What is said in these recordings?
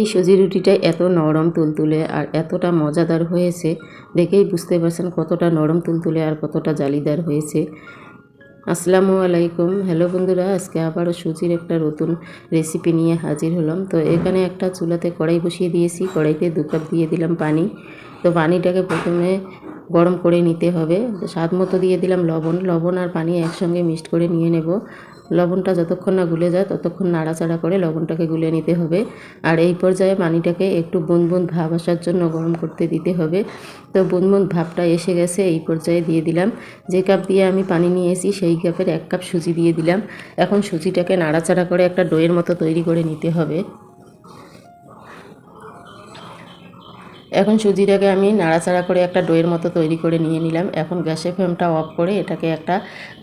এই সুজি রুটিটা এত নরম তুলতুলে আর এতটা মজাদার হয়েছে দেখেই বুঝতে পারছেন কতটা নরম তুলতুলে আর কতটা জালিদার হয়েছে। আসসালামু আলাইকুম। হ্যালো বন্ধুরা, আজকে আবারও সুজির একটা নতুন রেসিপি নিয়ে হাজির হলাম। তো এখানে একটা চুলাতে কড়াই বসিয়ে দিয়েছি। কড়াইতে দু কাপ দিয়ে দিলাম পানি। তো পানিটাকে প্রথমে গরম করে নিতে হবে। স্বাদ মতো দিয়ে দিলাম লবণ। লবণ আর পানি একসঙ্গে মিক্সড করে নিয়ে নেব। লবণটা যতক্ষণ না গুলে যায়, ততক্ষণ নাড়াচাড়া করে লবণটাকে গুলে নিতে হবে। আর এই পর্যায়ে পানিটাকে একটু বুন বুন ভাব আসার জন্য গরম করতে দিতে হবে। তো বুন বুন ভাবটা এসে গেছে, এই পর্যায়ে দিয়ে দিলাম। যে কাপ দিয়ে আমি পানি নিয়েছি, সেই কাপের এক কাপ সুজি দিয়ে দিলাম। এখন সুজিটাকে নাড়াচাড়া করে একটা ডোয়ের মতো তৈরি করে নিতে হবে। এখন সুজিটাকে আমি নাড়াচাড়া করে একটা ডোয়ের মতো তৈরি করে নিয়ে নিলাম। এখন গ্যাসের ফ্লেমটা অফ করে এটাকে একটা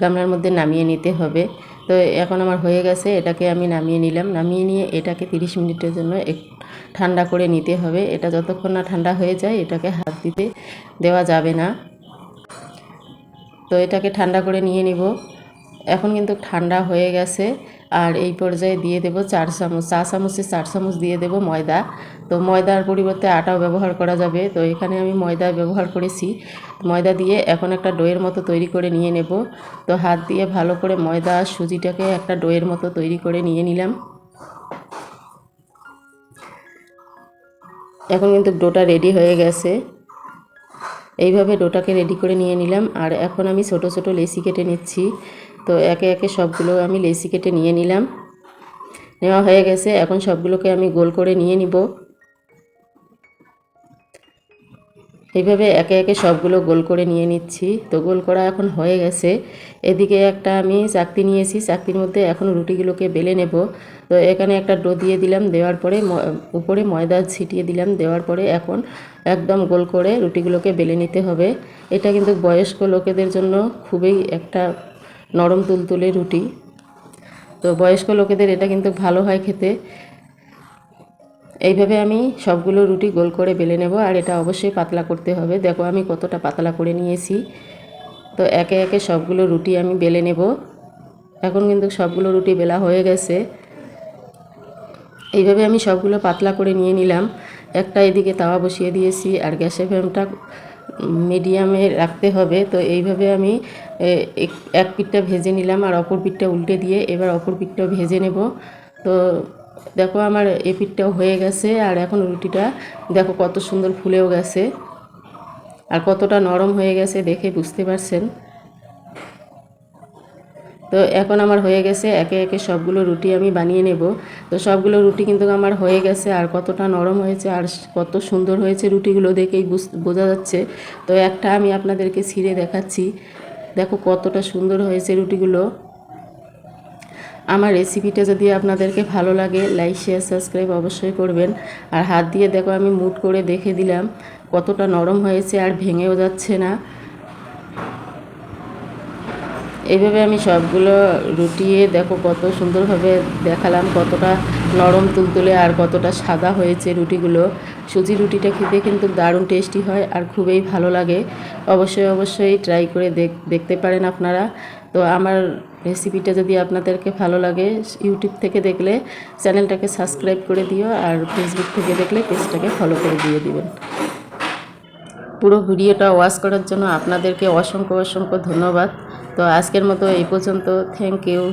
গামলার মধ্যে নামিয়ে নিতে হবে। তো এখন আমার হয়ে গেছে, এটাকে আমি নামিয়ে নিলাম। নামিয়ে নিয়ে এটাকে 30 মিনিটের জন্য এক, ঠান্ডা করে নিতে হবে। এটা যতক্ষণ না ঠান্ডা হয়ে যায়, এটাকে হাত দিতে দেওয়া যাবে না। তো এটাকে ঠান্ডা করে নিয়ে নিব। এখন কিন্তু ঠান্ডা হয়ে গেছে। আর এই পর্যায়ে দিয়ে দেব চার চামচ, চা চামচে চার চামচ দিয়ে দেব ময়দা। তো ময়দার পরিবর্তে আটাও ব্যবহার করা যাবে। তো এখানে আমি ময়দা ব্যবহার করেছি। ময়দা দিয়ে এখন একটা ডোয়ের মতো তৈরি করে নিয়ে নেব। তো হাত দিয়ে ভালো করে ময়দা সুজিটাকে একটা ডোয়ের মতো তৈরি করে নিয়ে নিলাম। এখন কিন্তু ডোটা রেডি হয়ে গেছে। এইভাবে ডোটাকে রেডি করে নিয়ে নিলাম। আর এখন আমি ছোট ছোট লেসি কেটে নিচ্ছি। তো একে একে সবগুলো আমি লেসি কেটে নিয়ে নিলাম। নেওয়া হয়ে গেছে। এখন সবগুলোকে আমি গোল করে নিয়ে নিব। এইভাবে একে একে সবগুলো গোল করে নিয়ে নিচ্ছি। তো গোল করা এখন হয়ে গেছে। এদিকে একটা আমি চাকতি নিয়েছি। চাকতির মধ্যে এখন রুটিগুলোকে বেলে নেব। তো এখানে একটা ডো দিয়ে দিলাম দেওয়ার পরে উপরে ময়দা ছিটিয়ে দিলাম দেওয়ার পরে এখন একদম গোল করে রুটিগুলোকে বেলে নিতে হবে। এটা কিন্তু বয়স্ক লোকেদের জন্য খুবই একটা নরম তুলতুলে রুটি। তো বয়স্ক লোকেদের এটা কিন্তু ভালো হয় খেতে। এইভাবে আমি সবগুলো রুটি গোল করে বেলে নেব আর এটা অবশ্যই পাতলা করতে হবে। দেখো আমি কতটা পাতলা করে নিয়েছি। তো একে একে সবগুলো রুটি আমি বেলে নেব। এখন কিন্তু সবগুলো রুটি বেলা হয়ে গেছে। এইভাবে আমি সবগুলো পাতলা করে নিয়ে নিলাম। একটা এদিকে তাওয়া বসিয়ে দিয়েছি আর গ্যাসের ফ্লেমটা মিডিয়ামে রাখতে হবে। তো এইভাবে আমি এক পিঠটা ভেজে নিলাম আর অপর পিঠটা উল্টে দিয়ে এবার অপর পিঠটাও ভেজে নেব। তো দেখো আমার এ পিঠটাও হয়ে গেছে আর এখন রুটিটা দেখো কত সুন্দর ফুলেও গেছে। আর কতটা নরম হয়ে গেছে দেখে বুঝতে পারছেন। তো এখন আমার হয়ে গেছে, একে একে সবগুলো রুটি আমি বানিয়ে নেব। তো সবগুলো রুটি কিন্তু আমার হয়ে গেছে, আর কতটা নরম হয়েছে, আর কত সুন্দর হয়েছে রুটিগুলো দেখেই বোঝা যাচ্ছে। তো একটা আমি আপনাদেরকে ছিঁড়ে দেখাচ্ছি। দেখো কতটা সুন্দর হয়েছে রুটিগুলো। আমার রেসিপিটা যদি আপনাদেরকে ভালো লাগে, লাইক, শেয়ার, সাবস্ক্রাইব অবশ্যই করবেন। আর হাত দিয়ে দেখো আমি মুট করে দেখে দিলাম কতটা নরম হয়েছে, আর ভেঙেও যাচ্ছে না। এইভাবে আমি সবগুলো রুটিয়ে দেখো কত সুন্দরভাবে দেখালাম, কতটা নরম তুলতুলে আর কতটা সাদা হয়েছে রুটিগুলো। সুজি রুটিটা খেতে কিন্তু দারুণ টেস্টি হয় আর খুবই ভালো লাগে। অবশ্যই অবশ্যই ট্রাই করে দেখতে পারেন আপনারা। তো আমার রেসিপিটা যদি আপনাদেরকে ভালো লাগে, ইউটিউব থেকে দেখলে, চ্যানেলটাকে সাবস্ক্রাইব করে দিও আর ফেসবুক থেকে দেখলে পেজটাকে ফলো করে দিয়ে দিবেন। পুরো ভিডিওটা ওয়াচ করার জন্য আপনাদেরকে অসংখ্য অসংখ্য ধন্যবাদ। তো আজকের মতো এই পর্যন্ত। Thank you